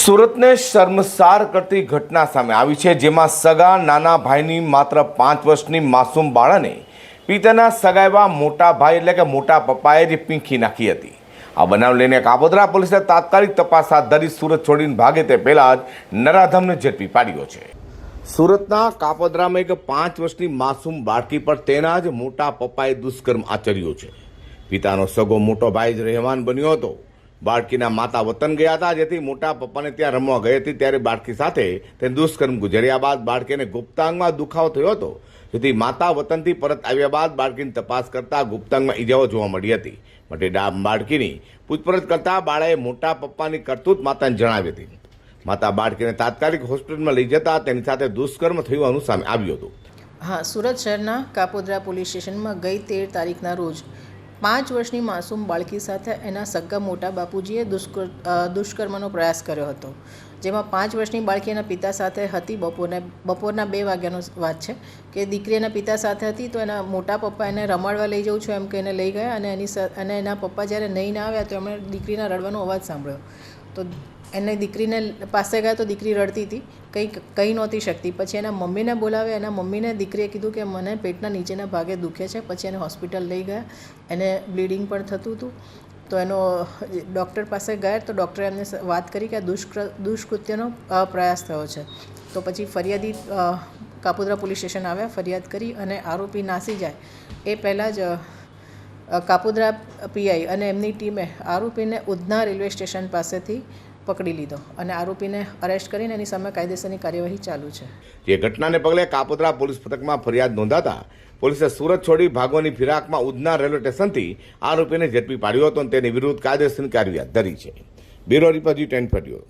સુરતને શર્મસાર કરતી ઘટના સામે આવી છે, જેમાં સગા નાના ભાઈની માત્ર પાંચ વર્ષની માસૂમ બાળાને પિતાના સગાઈવા મોટા ભાઈ એટલે કે મોટા પપ્પાએ જ પીંખી નાખી હતી. આ બનાવ લઈને કાપોદરા પોલીસે તાત્કાલિક તપાસ હાથ ધરી સુરત છોડીને ભાગે તે પહેલાં જ નરાધમને ઝડપી પાડ્યો છે. સુરતના કાપોદરામાં એક પાંચ વર્ષની માસૂમ બાળકી પર તેના જ મોટા પપ્પાએ દુષ્કર્મ આચર્યો છે. પિતાનો સગો મોટો ભાઈ જ રહેવાન બન્યો હતો. બાળકીના માતા વતન ગયા હતા, જેથી મોટા પપ્પાને ત્યાં રમવા ગઈ હતી. ત્યારે બાળકી સાથે તેને દુષ્કર્મ ગુજર્યા બાદ બાળકીને ગુપ્તાંગમાં દુખાવો થયો હતો. જેથી માતા વતનથી પરત આવ્યા બાદ બાળકીની તપાસ કરતા ગુપ્તાંગમાં ઈજાઓ જોવા મળી હતી. માટે બાળકીની પૂછપરછ કરતા બાળાએ મોટા પપ્પાની કરતૂત માતાને જણાવી હતી. માતા બાળકીને તાત્કાલિક હોસ્પિટલમાં લઈ જતા તેની સાથે દુષ્કર્મ થયું સામે આવ્યું હતું. હા, સુરત શહેરના કાપોદ્રા પોલીસ સ્ટેશનમાં ગઈ તેર તારીખના રોજ પાંચ વર્ષની માસૂમ બાળકી સાથે એના સગ્ગા મોટા બાપુજીએ દુષ્કર દુષ્કર્મનો પ્રયાસ કર્યો હતો, જેમાં પાંચ વર્ષની બાળકી એના પિતા સાથે હતી. બપોરને, બપોરના બે વાગ્યાનો વાત છે કે દીકરી એના પિતા સાથે હતી તો એના મોટા પપ્પા એને રમાડવા લઈ જઉં છું એમ કે એને લઈ ગયા અને એની અને એના પપ્પા જ્યારે નહીં ના આવ્યા તો એમણે દીકરીના રડવાનો અવાજ સાંભળ્યો. તો એને દીકરીને પાસે ગયા તો દીકરી રડતી હતી. કંઈ કહી નહોતી શકતી. પછી એના મમ્મીને બોલાવે એના મમ્મીને દીકરીએ કીધું કે મને પેટના નીચેના ભાગે દુખે છે. પછી એને હોસ્પિટલ લઈ ગયા. એને બ્લીડિંગ પણ થતું હતું. તો એનો ડૉક્ટર પાસે ગયા તો ડૉક્ટરે એમને વાત કરી કે આ દુષ્કૃ દુષ્કૃત્યનો પ્રયાસ થયો છે. તો પછી ફરિયાદી કાપોદ્રા પોલીસ સ્ટેશન આવ્યા, ફરિયાદ કરી અને આરોપી નાસી જાય. એ પહેલાં જ કાપોદ્રા પીઆઈ અને એમની ટીમે આરોપીને ઉધના રેલવે સ્ટેશન પાસેથી પકડી લીધો અને આરોપીને અરેસ્ટ કરીને એની સામે કાયદેસરની કાર્યવાહી ચાલુ છે. જે ઘટનાને પગલે કાપોદ્રા પોલીસ મથકમાં ફરિયાદ નોંધાતા પોલીસે સુરત છોડી ભાગોની ફિરાકમાં ઉધના રેલવે સ્ટેશનથી આરોપીને ઝડપી પાડ્યો હતો અને તેની વિરુદ્ધ કાયદેસરની કાર્યવાહી ધરી છે. બ્યુરો રિપોર્ટ ટેન ફર્યો